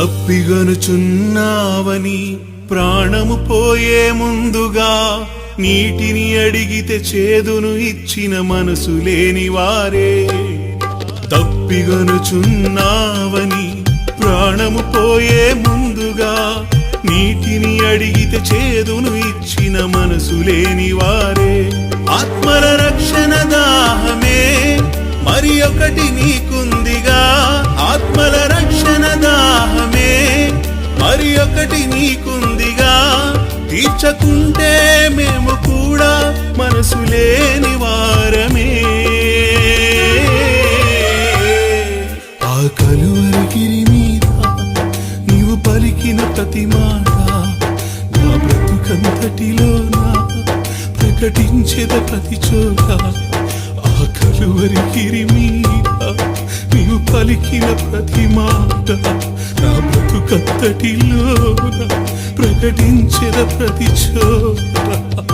తప్పిగనుచున్నావని ప్రాణము పోయే ముందుగా నీటిని అడిగితే చేదును ఇచ్చిన మనసు లేని వారే. తప్పిగనుచున్నావని ప్రాణము పోయే ముందుగా నీటిని అడిగితే చేదును ఇచ్చిన మనసు లేని వారే. ఆత్మల రక్షణ దాహమే మరి ఒకటి నీకు తీర్చకుంటే మేము కూడా మనసు లేని వారమే. ఆ కలువరిగిరి మీద నీవు పలికిన ప్రతి మాట నా బ్రతుకంతటిలోనా? ప్రకటించేద ప్రతి చోట ఆ కలువరిగిరి మీద నీవు పలికిన ప్రతి మాట నా బ్రతుకంతటిలోన? ప్రకటించిన ప్రతి చోట.